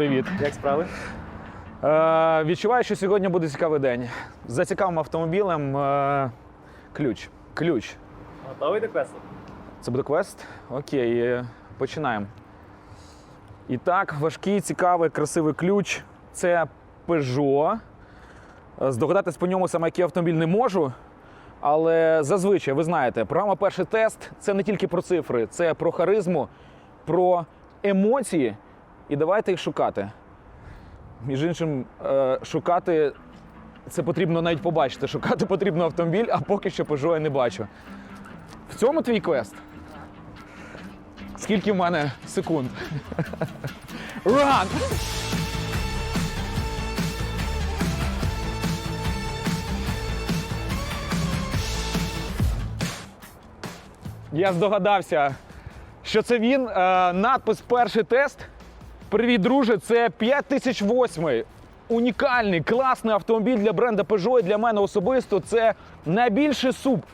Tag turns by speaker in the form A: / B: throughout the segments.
A: Привіт.
B: Як справи?
A: Е, відчуваю, що сьогодні буде цікавий день. За цікавим автомобілем е, ключ. Ключ.
B: Готовий до квесту?
A: Це буде квест? Окей, е, починаємо. І так, важкий, цікавий, красивий ключ. Це Peugeot. Е, Здогадатись по ньому саме який автомобіль не можу. Але зазвичай, ви знаєте, програма перший тест це не тільки про цифри, це про харизму, про емоції. І давайте їх шукати. Між іншим, е, шукати це потрібно навіть побачити. Шукати потрібно автомобіль, а поки що Peugeot я не бачу. В цьому твій квест? Скільки в мене секунд? Run! Я здогадався, що це він. Е, надпис перший тест. Привіт, друже, це 5008. Унікальний, класний автомобіль для бренда Peugeot і для мене особисто. Це найбільший суп.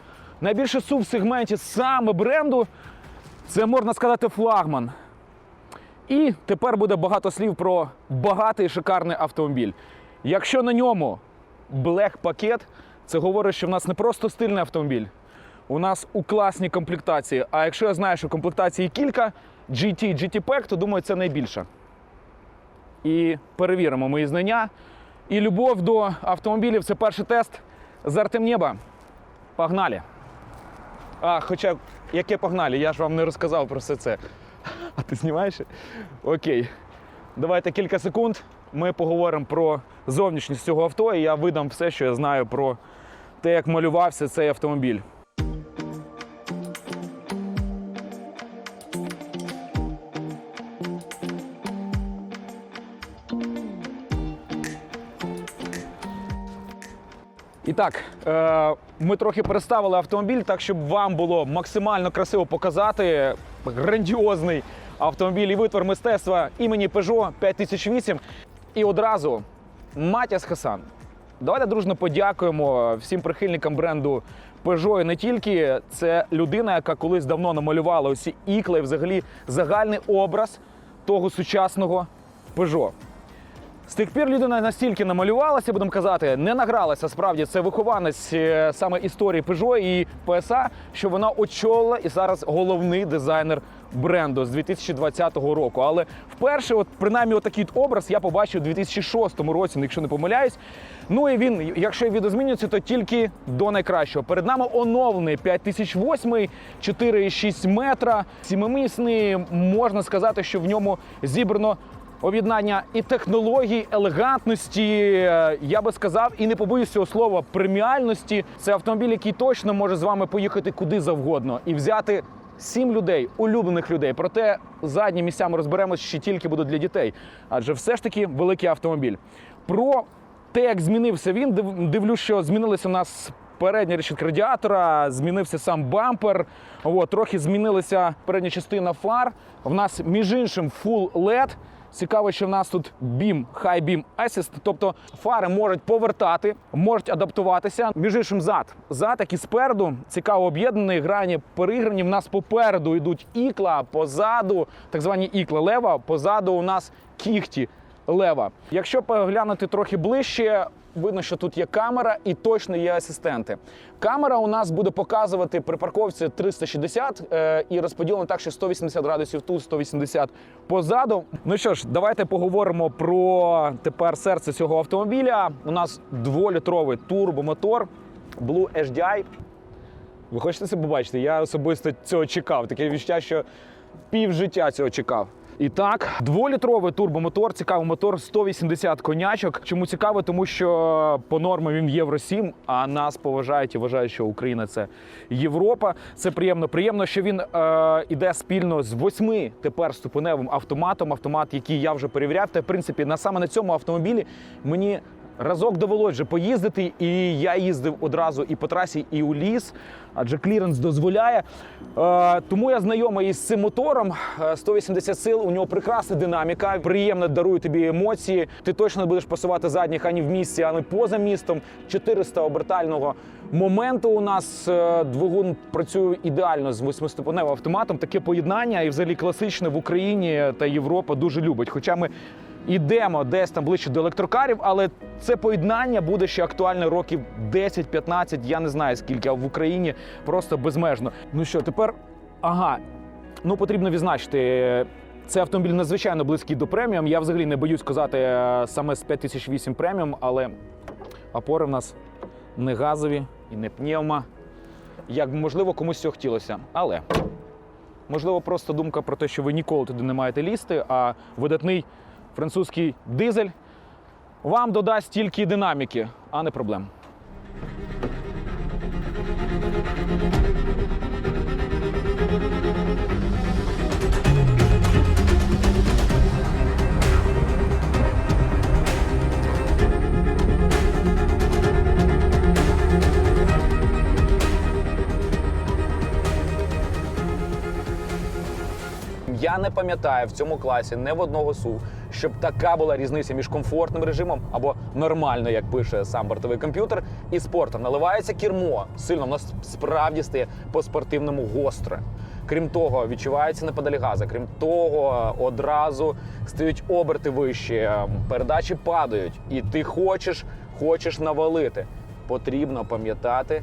A: Найбільший суп в сегменті саме бренду. Це можна сказати флагман. І тепер буде багато слів про багатий шикарний автомобіль. Якщо на ньому блек пакет, це говорить, що в нас не просто стильний автомобіль, у нас у класній комплектації. А якщо я знаю, що комплектації кілька, GT, GT Pack, то думаю, це найбільша. І перевіримо мої знання. І любов до автомобілів це перший тест з Артем Неба. Погнали! А, хоча, яке погнали, я ж вам не розказав про все це. А ти знімаєш? Окей. Давайте кілька секунд. Ми поговоримо про зовнішність цього авто, і я видам все, що я знаю про те, як малювався цей автомобіль. Так, е, ми трохи переставили автомобіль так, щоб вам було максимально красиво показати грандіозний автомобіль і витвор мистецтва імені Peugeot 5008. І одразу Матіас Хасан. Давайте дружно подякуємо всім прихильникам бренду Peugeot і не тільки. Це людина, яка колись давно намалювала усі ікла і взагалі загальний образ того сучасного Peugeot. З тих пір людина настільки намалювалася, будемо казати, не награлася. Справді це вихованець е, саме історії Peugeot і PSA, що вона очолила і зараз головний дизайнер бренду з 2020 року. Але вперше, от принаймні, отакий от образ я побачив у 2006 році, якщо не помиляюсь. Ну і він, якщо відозмінюється, то тільки до найкращого. Перед нами оновлений 5008, 4,6 метра. Сімимісний, можна сказати, що в ньому зібрано об'єднання і технологій, елегантності, е, я би сказав, і не побоюсь цього слова, преміальності. Це автомобіль, який точно може з вами поїхати куди завгодно і взяти. Сім людей, улюблених людей. Проте задні місця ми розберемося, що тільки будуть для дітей. Адже все ж таки великий автомобіль. Про те, як змінився він, дивлюсь, що змінилися у нас передня решітка радіатора, змінився сам бампер. От, трохи змінилася передня частина фар. В нас, між іншим, full LED. Цікаво, що в нас тут BIM, High Beam Assist, тобто фари можуть повертати, можуть адаптуватися. Між іншим, зад. Зад, і спереду, цікаво об'єднаний, грані переграні. В нас попереду йдуть ікла, позаду, так звані ікла лева, позаду у нас кіхті лева. Якщо поглянути трохи ближче, видно, що тут є камера і точно є асистенти. Камера у нас буде показувати при парковці 360 е, і розподілено так, що 180 градусів тут, 180 позаду. Ну що ж, давайте поговоримо про тепер серце цього автомобіля. У нас дволітровий турбомотор Blue HDI. Ви хочете це побачити? Я особисто цього чекав. Таке відчуття, що пів життя цього чекав. І так, дволітровий турбомотор, цікавий мотор, 180 конячок. Чому цікаво? Тому що по нормам він Євро 7, а нас поважають і вважають, що Україна це Європа. Це приємно. Приємно, що він е, іде спільно з восьми тепер ступеневим автоматом. Автомат, який я вже перевіряв. Та в принципі, на саме на цьому автомобілі мені разок довелось вже поїздити, і я їздив одразу і по трасі, і у ліс, адже кліренс дозволяє. Е, тому я знайомий із цим мотором. Е, 180 сил, у нього прекрасна динаміка, приємно дарує тобі емоції. Ти точно не будеш пасувати задніх ані в місті, ані поза містом. 400 обертального моменту у нас е, двигун працює ідеально з восьмиступеневим автоматом. Таке поєднання і взагалі класичне в Україні та Європа дуже любить. Хоча ми Ідемо десь там ближче до електрокарів, але це поєднання буде ще актуальне років 10-15, я не знаю скільки, а в Україні просто безмежно. Ну що, тепер, ага, ну потрібно відзначити. Це автомобіль надзвичайно близький до преміум. Я взагалі не боюсь сказати е, саме з 5008 преміум, але опори в нас не газові і не пневма. Як можливо, комусь цього хотілося. Але можливо, просто думка про те, що ви ніколи туди не маєте лізти, а видатний французький дизель вам додасть тільки динаміки, а не проблем. Я не пам'ятаю в цьому класі не в одного СУВ, щоб така була різниця між комфортним режимом або нормально, як пише сам бортовий комп'ютер, і спортом. Наливається кермо сильно, воно справді стає по-спортивному гостре. Крім того, відчувається неподалік газа. Крім того, одразу стають оберти вищі, передачі падають, і ти хочеш, хочеш навалити. Потрібно пам'ятати,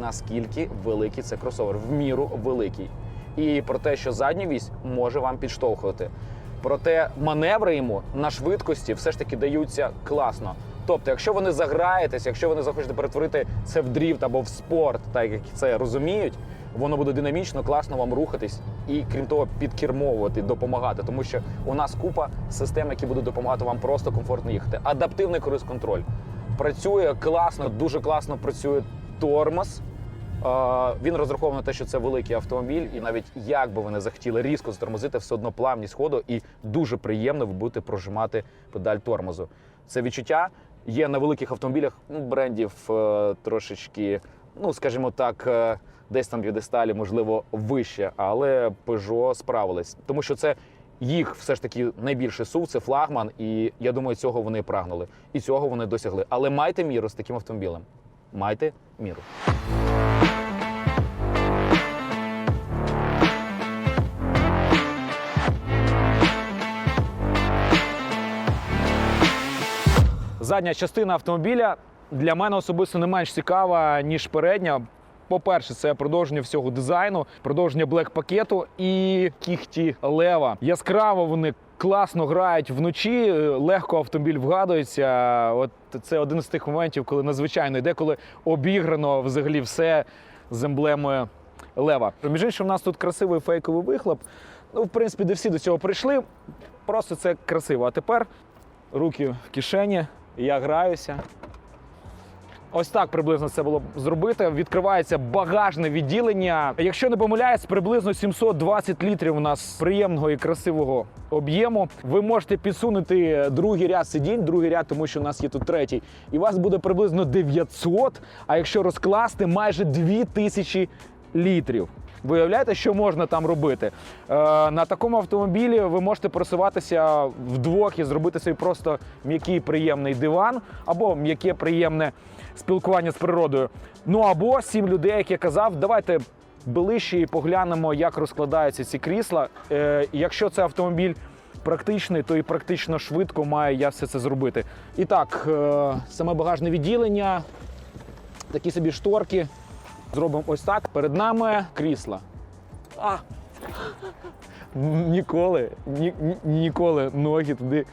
A: наскільки великий це кросовер, в міру великий. І про те, що задня вісь може вам підштовхувати. Проте маневри йому на швидкості все ж таки даються класно. Тобто, якщо вони заграєтесь, якщо вони захочете перетворити це в дріфт або в спорт, так як це розуміють, воно буде динамічно, класно вам рухатись і крім того, підкермовувати, допомагати. Тому що у нас купа систем, які будуть допомагати вам просто комфортно їхати. Адаптивний круїз-контроль працює класно, дуже класно працює тормоз. Він розрахований на те, що це великий автомобіль, і навіть як би ви не захотіли різко затормозити, все одно плавність ходу, і дуже приємно ви будете прожимати педаль тормозу. Це відчуття є на великих автомобілях ну, брендів е, трошечки, ну скажімо так, е, десь там в Єдесталі, можливо, вище, але Peugeot справились, тому що це. Їх все ж таки найбільший сув це флагман, і я думаю, цього вони прагнули, і цього вони досягли. Але майте міру з таким автомобілем. Майте міру. Задня частина автомобіля для мене особисто не менш цікава, ніж передня. По-перше, це продовження всього дизайну, продовження блек-пакету і кіхті лева. Яскраво вони класно грають вночі, легко автомобіль вгадується. От це один з тих моментів, коли надзвичайно йде, коли обіграно взагалі все з емблемою лева. Між іншим, у нас тут красивий фейковий вихлоп. Ну, в принципі, де всі до цього прийшли. Просто це красиво. А тепер руки в кишені, я граюся. Ось так приблизно це було зробити. Відкривається багажне відділення. Якщо не помиляюсь, приблизно 720 літрів у нас приємного і красивого об'єму. Ви можете підсунути другий ряд сидінь, другий ряд, тому що у нас є тут третій. І у вас буде приблизно 900, а якщо розкласти, майже 2000 літрів. Ви уявляєте, що можна там робити? Е, на такому автомобілі ви можете просуватися вдвох і зробити собі просто м'який приємний диван або м'яке приємне спілкування з природою. Ну або сім людей, як я казав, давайте ближче і поглянемо, як розкладаються ці крісла. Е, якщо це автомобіль практичний, то і практично швидко маю я все це зробити. І так, е, саме багажне відділення, такі собі шторки. Зробимо ось так. Перед нами крісла. А! Ніколи, ні, ні- ніколи ноги туди.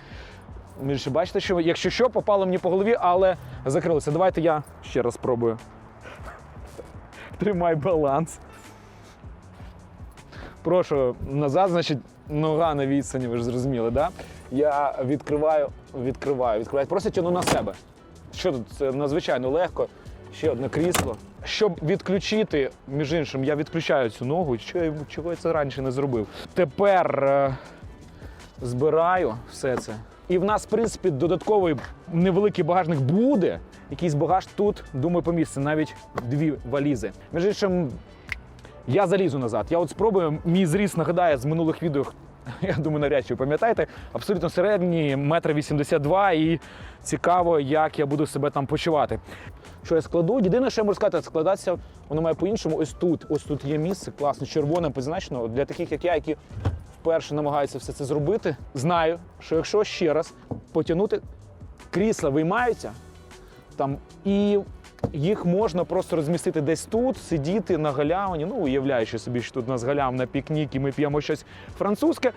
A: Бачите, що якщо що, попало мені по голові, але закрилося. Давайте я ще раз спробую. Тримай баланс. Прошу назад, значить, нога на відстані, ви ж зрозуміли, да? Я відкриваю, відкриваю, відкриваю. Просто тяну на себе. Що тут? Це надзвичайно легко. Ще одне крісло. Щоб відключити, між іншим, я відключаю цю ногу. Чого, я- це раніше не зробив? Тепер е, збираю все це. І в нас, в принципі, додатковий невеликий багажник буде. Якийсь багаж тут, думаю, поміститься, навіть дві валізи. Між іншим, я залізу назад. Я от спробую, мій зріст нагадає з минулих відео. Я думаю, навряд чи пам'ятаєте, абсолютно середній, метр вісімдесят два, і цікаво, як я буду себе там почувати. Що я складу? Єдине, що я можу сказати, складатися воно має по-іншому. Ось тут. Ось тут є місце, класно, червоним позначено для таких, як я, які вперше намагаюся все це зробити, знаю, що якщо ще раз потягнути, крісла виймаються там і їх можна просто розмістити десь тут, сидіти на галявині. Ну, уявляючи собі, що тут у нас галявина, пікнік, і ми п'ємо щось французьке.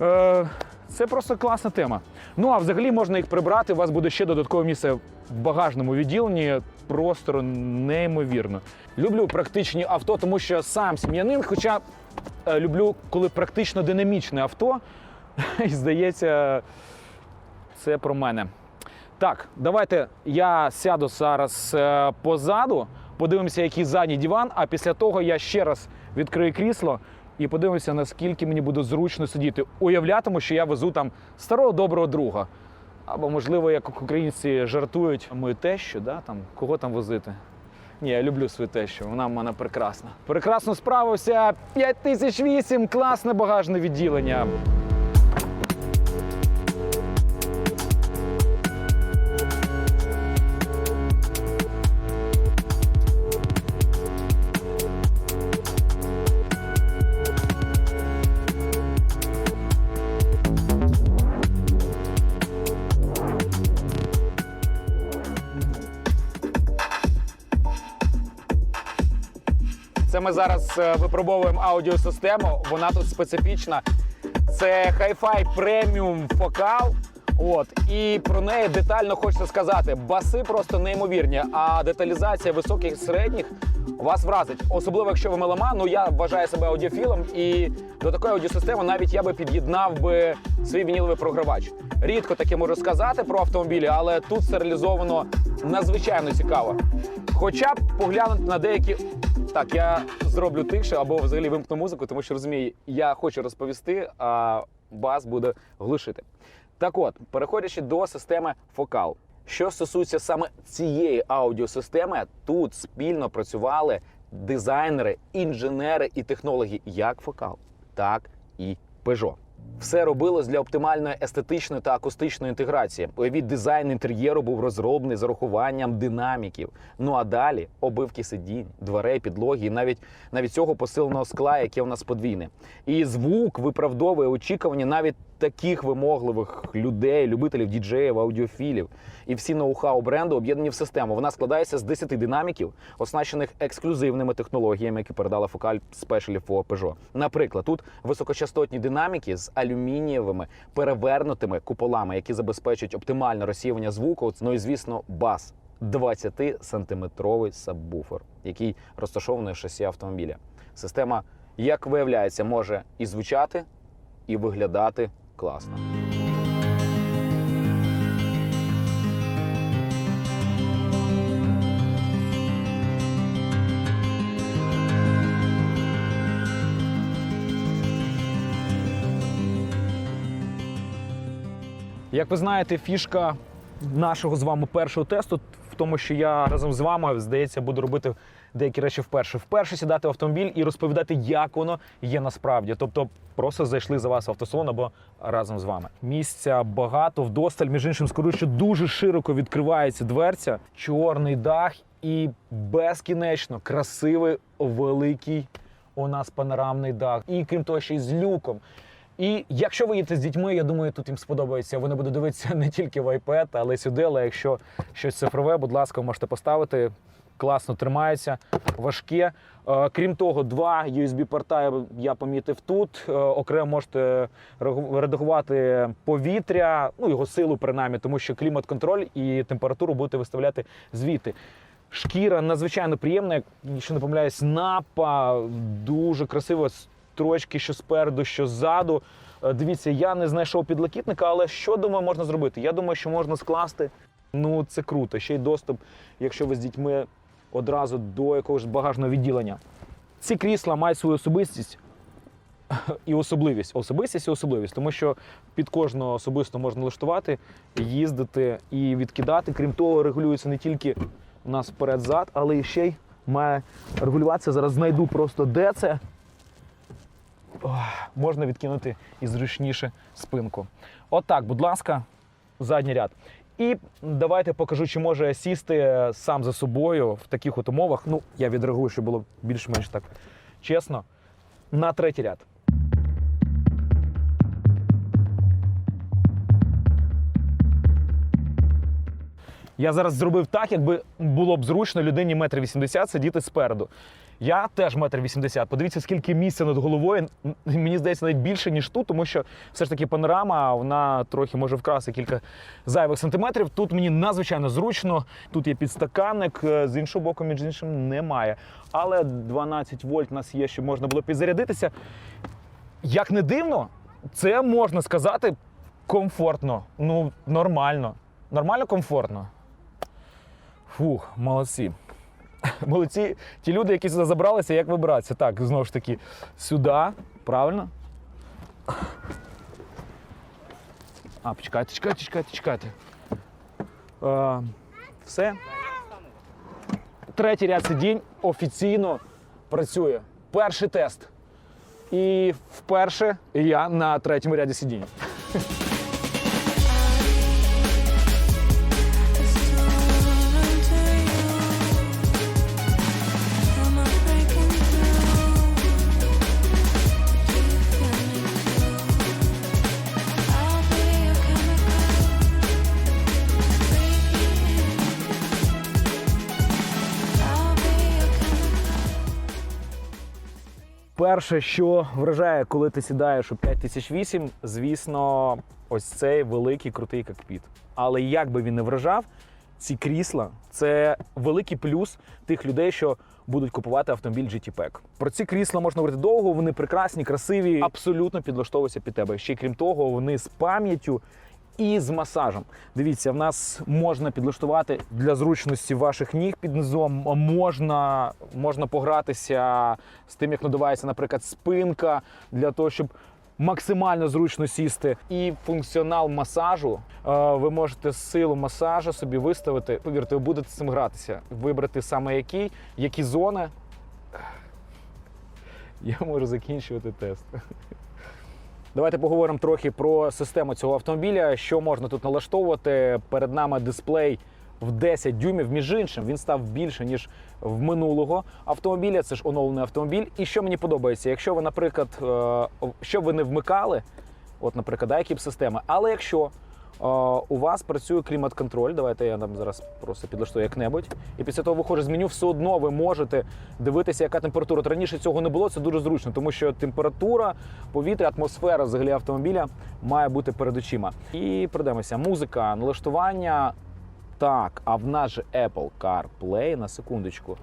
A: Е, це просто класна тема. Ну а взагалі можна їх прибрати. У вас буде ще додаткове місце в багажному відділенні. Просто неймовірно. Люблю практичні авто, тому що сам сім'янин, хоча е, люблю, коли практично динамічне авто. І здається, це про мене. Так, давайте я сяду зараз е, позаду, подивимося, який задній диван, а після того я ще раз відкрию крісло і подивимося, наскільки мені буде зручно сидіти. Уявлятиму, що я везу там старого доброго друга. Або, можливо, як українці жартують, мою тещу, да, там, кого там возити. Ні, я люблю свою тещу, вона в мене прекрасна. Прекрасно справився. 5008, класне багажне відділення. Зараз е, випробовуємо аудіосистему. Вона тут специфічна. Це Hi-Fi Premium Focal. От і про неї детально хочеться сказати. Баси просто неймовірні, а деталізація високих і середніх вас вразить. Особливо, якщо ви меломан, ну я вважаю себе аудіофілом, і до такої аудіосистеми навіть я би під'єднав би свій вініловий програвач. Рідко таке можу сказати про автомобілі, але тут все реалізовано надзвичайно цікаво. Хоча б поглянути на деякі так, я зроблю тише або взагалі вимкну музику, тому що розумію, я хочу розповісти, а бас буде глушити. Так от, переходячи до системи фокал. Що стосується саме цієї аудіосистеми, тут спільно працювали дизайнери, інженери і технологи як фокал, так і Peugeot. Все робилось для оптимальної естетичної та акустичної інтеграції. Уявіть, дизайн інтер'єру був розроблений з урахуванням динаміків. Ну а далі обивки сидінь, дверей, підлоги, і навіть навіть цього посиленого скла, яке у нас подвійне. І звук виправдовує очікування навіть таких вимогливих людей, любителів діджеїв, аудіофілів. І всі ноу-хау бренду об'єднані в систему. Вона складається з 10 динаміків, оснащених ексклюзивними технологіями, які передала Focal Specially for Peugeot. Наприклад, тут високочастотні динаміки з алюмінієвими перевернутими куполами, які забезпечують оптимальне розсіювання звуку. Ну і звісно, бас. 20-сантиметровий сабвуфер, який розташований в шасі автомобіля. Система, як виявляється, може і звучати, і виглядати класно. Як ви знаєте, фішка нашого з вами першого тесту в тому, що я разом з вами, здається, буду робити деякі речі вперше. Вперше сідати в автомобіль і розповідати, як воно є насправді. Тобто, просто зайшли за вас в автосалон або разом з вами. Місця багато, вдосталь, між іншим, скажу, що дуже широко відкривається дверця, чорний дах і безкінечно красивий великий у нас панорамний дах. І крім того, ще й з люком. І якщо ви їдете з дітьми, я думаю, тут їм сподобається. Вони будуть дивитися не тільки в iPad, але й сюди. Але якщо щось цифрове, будь ласка, можете поставити. Класно тримається, важке. Е, Крім того, два USB-порта я- помітив тут. Е, Окремо можете редагувати повітря, ну його силу принаймні, тому що клімат-контроль і температуру будете виставляти звідти. Шкіра надзвичайно приємна, якщо не помиляюсь, напа дуже красива строчки, що спереду, що ззаду. Е, Дивіться, я не знайшов підлокітника, але що думаю, можна зробити? Я думаю, що можна скласти. Ну, це круто. Ще й доступ, якщо ви з дітьми одразу до якогось багажного відділення. Ці крісла мають свою особистість і особливість. Особистість і особливість, тому що під кожного особисто можна налаштувати, їздити і відкидати. Крім того, регулюється не тільки у нас вперед-зад, але і ще й має регулюватися. Зараз знайду просто де це. Можна відкинути і зручніше спинку. Отак, будь ласка, задній ряд. І давайте покажу, чи може сісти сам за собою в таких от умовах. Ну, я відреагую, щоб було більш-менш так чесно. На третій ряд. Я зараз зробив так, якби було б зручно людині метр вісімдесят сидіти спереду. Я теж метр вісімдесят. Подивіться, скільки місця над головою. Мені здається, навіть більше, ніж тут, тому що все ж таки панорама, вона трохи може вкрасти кілька зайвих сантиметрів. Тут мені надзвичайно зручно. Тут є підстаканник, е, з іншого боку, між іншим, немає. Але 12 вольт у нас є, щоб можна було підзарядитися. Як не дивно, це можна сказати комфортно. Ну, нормально. Нормально комфортно. Фух, молодці. Молодці ті люди, які сюди забралися, як вибиратися. Так, знову ж таки, сюди, правильно? А, почекайте, чекайте, чекайте, чекайте. Е, все. Третій ряд сидінь офіційно працює. Перший тест. І вперше я на третьому ряді сидінь. Перше, що вражає, коли ти сідаєш у 5008, звісно, ось цей великий крутий кокпіт. Але як би він не вражав, ці крісла це великий плюс тих людей, що будуть купувати автомобіль GT Pack. Про ці крісла можна говорити довго, вони прекрасні, красиві, абсолютно підлаштовуються під тебе. Ще крім того, вони з пам'яттю і з масажем. Дивіться, в нас можна підлаштувати для зручності ваших ніг під низом. Можна, можна погратися з тим, як надувається, наприклад, спинка, для того, щоб максимально зручно сісти. І функціонал масажу. е, Ви можете силу масажу собі виставити. Повірте, ви будете цим гратися. Вибрати саме який, які зони. Я можу закінчувати тест. Давайте поговоримо трохи про систему цього автомобіля. Що можна тут налаштовувати? Перед нами дисплей в 10 дюймів. Між іншим, він став більше ніж в минулого автомобіля. Це ж оновлений автомобіль. І що мені подобається, якщо ви, наприклад, е, що ви не вмикали, от, наприклад, які б системи, але якщо у вас працює клімат-контроль, давайте я нам зараз просто підлаштую як-небудь. І після того виходжу з меню, все одно ви можете дивитися, яка температура. От раніше цього не було, це дуже зручно, тому що температура, повітря, атмосфера взагалі автомобіля має бути перед очима. І придемося. Музика, налаштування. Так, а в нас же Apple CarPlay на секундочку.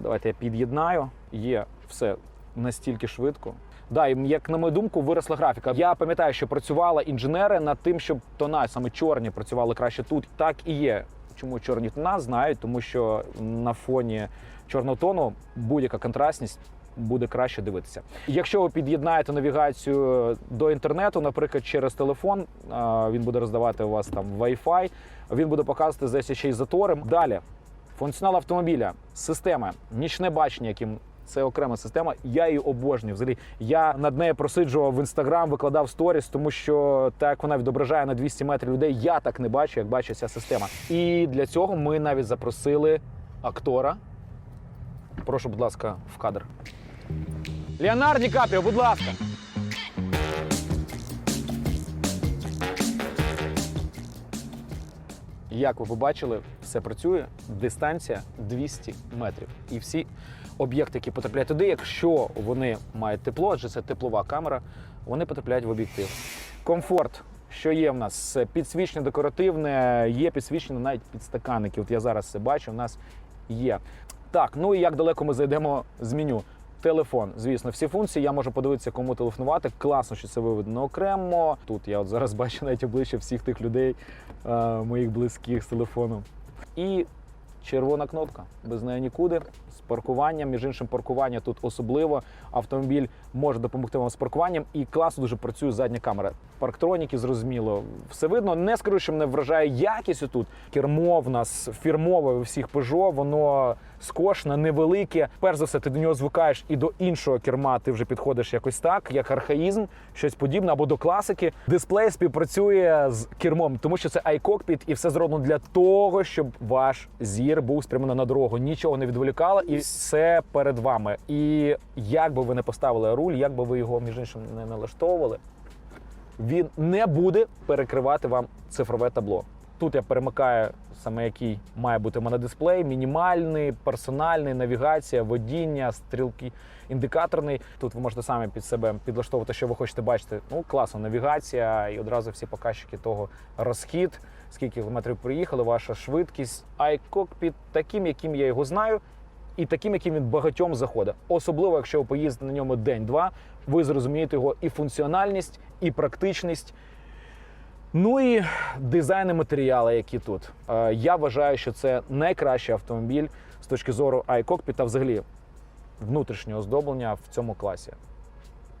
A: Давайте я під'єднаю. Є все настільки швидко. Да, і як на мою думку, виросла графіка. Я пам'ятаю, що працювали інженери над тим, щоб тона саме чорні працювали краще тут. Так і є. Чому чорні тона знають? Тому що на фоні чорного тону будь-яка контрастність буде краще дивитися. Якщо ви під'єднаєте навігацію до інтернету, наприклад, через телефон, він буде роздавати у вас там Wi-Fi, він буде показувати здається ще й затори. Далі функціонал автомобіля, система, нічне бачення, яким це окрема система. Я її обожнюю. Взагалі, я над нею просиджував в інстаграм, викладав сторіс, тому що так як вона відображає на 200 метрів людей, я так не бачу, як бачить ця система. І для цього ми навіть запросили актора. Прошу, будь ласка, в кадр. Леонард Ді Капріо, будь ласка. Як ви побачили, все працює. Дистанція 200 метрів. І всі об'єкти, які потрапляють туди, якщо вони мають тепло, адже це теплова камера, вони потрапляють в об'єктив. Комфорт. Що є в нас? Підсвічення декоративне, є підсвічення навіть підстаканники. От я зараз це бачу, у нас є. Так, ну і як далеко ми зайдемо з меню? Телефон, звісно, всі функції. Я можу подивитися, кому телефонувати. Класно, що це виведено окремо. Тут я от зараз бачу навіть обличчя всіх тих людей, е, моїх близьких з телефону. І червона кнопка. Без неї нікуди. З паркуванням, між іншим, паркування тут особливо. Автомобіль може допомогти вам з паркуванням, і класно дуже працює задня камера. Парктроніки, зрозуміло, все видно. Не скажу, що мене вражає якість тут. Кермо в нас фірмове у всіх Peugeot, воно скошне, невелике. Перш за все, ти до нього звикаєш, і до іншого керма ти вже підходиш якось так, як архаїзм, щось подібне, або до класики. Дисплей співпрацює з кермом, тому що це iCockpit і все зроблено для того, щоб ваш зір був спрямований на дорогу. Нічого не відволікало, і все перед вами. І як би ви не поставили руль, як би ви його між іншим не налаштовували, він не буде перекривати вам цифрове табло. Тут я перемикаю саме який має бути в мене дисплей, мінімальний, персональний, навігація, водіння, стрілки, індикаторний. Тут ви можете самі під себе підлаштовувати, що ви хочете бачити. Ну, класно, навігація і одразу всі показчики того розхід, скільки кілометрів приїхали, ваша швидкість. iCockpit таким, яким я його знаю, і таким, яким він багатьом заходить. Особливо, якщо ви поїздите на ньому день-два, ви зрозумієте його і функціональність, і практичність. Ну і дизайн і матеріали, які тут. Е, Я вважаю, що це найкращий автомобіль з точки зору iCockpit та взагалі внутрішнього оздоблення в цьому класі.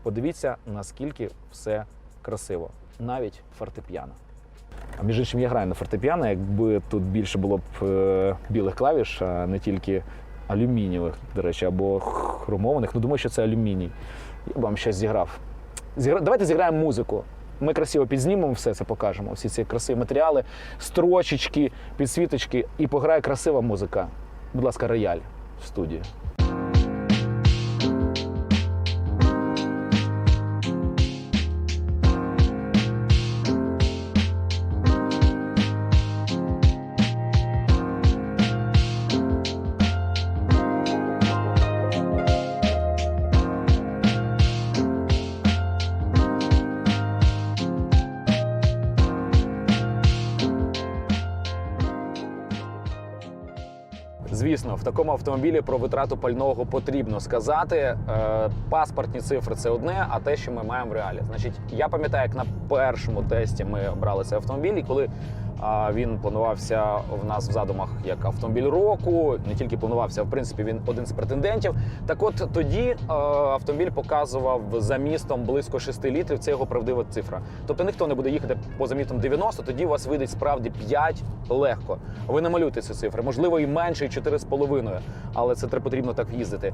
A: Подивіться, наскільки все красиво, навіть фортепіано. А між іншим, я граю на фортепіано, якби тут більше було б е, білих клавіш, а не тільки алюмінієвих, до речі, або хромованих. Ну, думаю, що це алюміній. Я вам щось зіграв. Зігра... Давайте зіграємо музику. Ми красиво підзнімемо все це покажемо. Всі ці красиві матеріали, строчечки, підсвіточки і пограє красива музика. Будь ласка, рояль в студії. Звісно, в такому автомобілі про витрату пального потрібно сказати. Е, паспортні цифри це одне, а те, що ми маємо в реалі. Значить, я пам'ятаю, як на першому тесті ми брали цей автомобіль, і коли він планувався в нас в задумах як автомобіль року, не тільки планувався, в принципі він один з претендентів. Так от тоді е, автомобіль показував за містом близько 6 літрів. Це його правдива цифра. Тобто ніхто не буде їхати поза містом 90, тоді у вас вийде справді 5 легко. Ви не малюйте ці цифри, можливо, і менше, і 4,5, але це треба потрібно так їздити.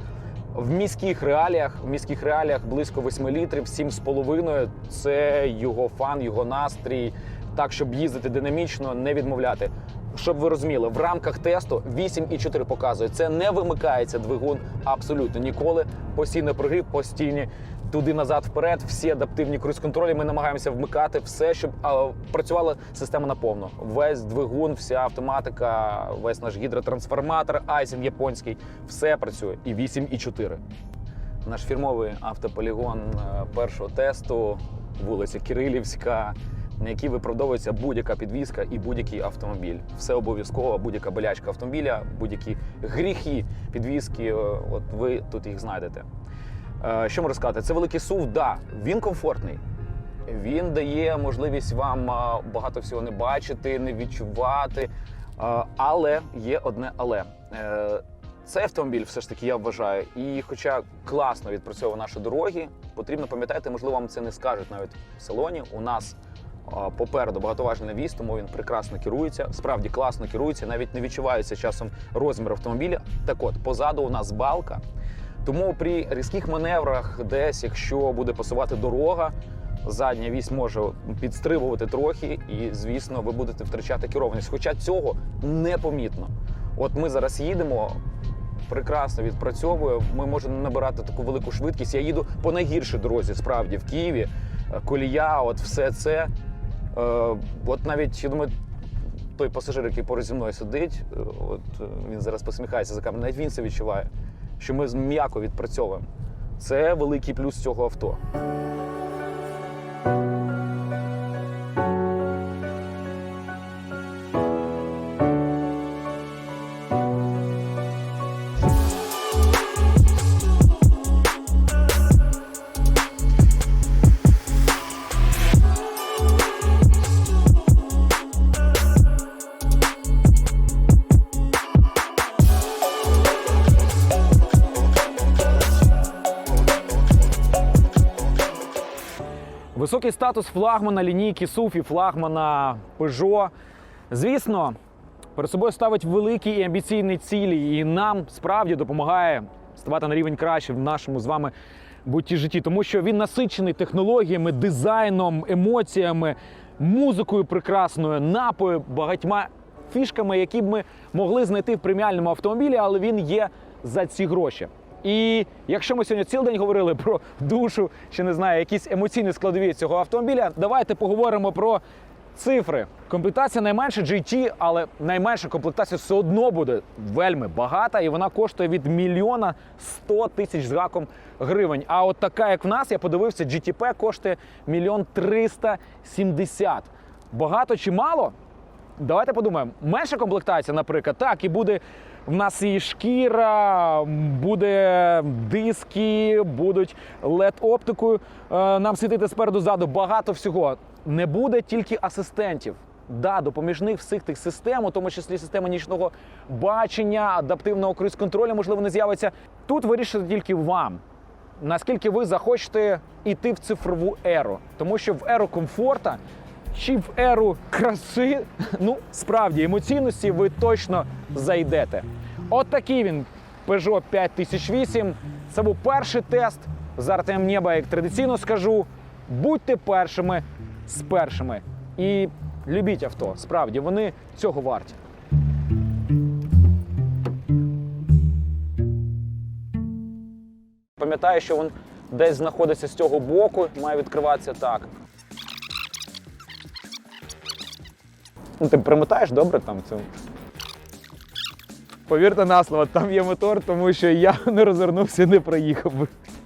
A: В міських реаліях, в міських реаліях близько 8 літрів, 7,5 – це його фан, його настрій. Так, щоб їздити динамічно, не відмовляти. Щоб ви розуміли, в рамках тесту 8,4 показує. Це не вимикається двигун абсолютно ніколи. Постійний прогрів, постійні туди назад, вперед. Всі адаптивні круїз-контролі. Ми намагаємося вмикати все, щоб а, працювала система наповно. Весь двигун, вся автоматика, весь наш гідротрансформатор, айсін японський, все працює. І 8,4. Наш фірмовий автополігон е, першого тесту, вулиця Кирилівська, на якій виправдовується будь-яка підвізка і будь-який автомобіль. Все обов'язково, будь-яка болячка автомобіля, будь-які гріхи підвізки. е, От ви тут їх знайдете. Е, Що можу сказати? Це великий сув, да, він комфортний. Він дає можливість вам багато всього не бачити, не відчувати. Але є одне але. Е, Цей автомобіль, все ж таки, я вважаю, і хоча класно відпрацьовує наші дороги, потрібно пам'ятати, можливо, вам це не скажуть навіть в салоні. У нас попереду багатоважний навіс, тому він прекрасно керується. Справді класно керується, навіть не відчувається часом розмір автомобіля. Так от, позаду у нас балка. Тому при різких маневрах, десь, якщо буде пасувати дорога, задня вісь може підстрибувати трохи, і, звісно, ви будете втрачати керованість. Хоча цього непомітно. От ми зараз їдемо. Прекрасно відпрацьовує. Ми можемо набирати таку велику швидкість. Я їду по найгіршій дорозі, справді в Києві. Колія, от все це. Е, от навіть я думаю, той пасажир, який поруч зі мною сидить, е, от е, він зараз посміхається за камерою, навіть він це відчуває, що ми м'яко відпрацьовуємо. Це великий плюс цього авто. Статус флагмана лінійки SUV і флагмана Peugeot, звісно, перед собою ставить великі і амбіційні цілі, і нам справді допомагає ставати на рівень краще в нашому з вами бутті житті, тому що він насичений технологіями, дизайном, емоціями, музикою прекрасною, напою, багатьма фішками, які б ми могли знайти в преміальному автомобілі, але він є за ці гроші. І якщо ми сьогодні цілий день говорили про душу, чи не знаю, якісь емоційні складові цього автомобіля, давайте поговоримо про Цифри. Комплектація найменше GT, але найменша комплектація все одно буде вельми багата, і вона коштує від мільйона 100 тисяч з гаком гривень. А от така, як в нас, я подивився, GTP коштує мільйон 370. Багато чи мало? Давайте подумаємо. Менша комплектація, наприклад, так, і буде в нас і шкіра, буде диски, будуть led оптикою е, нам світити спереду ззаду. Багато всього. Не буде тільки асистентів. Да, допоміжних всіх тих систем, у тому числі система нічного бачення, адаптивного круїз-контролю, можливо, не з'явиться. Тут вирішити тільки вам наскільки ви захочете йти в цифрову еру. Тому що в еру комфорта чи в еру краси, ну справді емоційності ви точно зайдете. От такий він Peugeot 5008. Це був перший тест з Артем Неба, як традиційно скажу. Будьте першими з першими. І любіть авто. Справді вони цього варті. Пам'ятаю, що він десь знаходиться з цього боку, має відкриватися так. Ну, ти примотаєш добре там цю. Повірте на слово, там є мотор, тому що я не розвернувся і не проїхав би.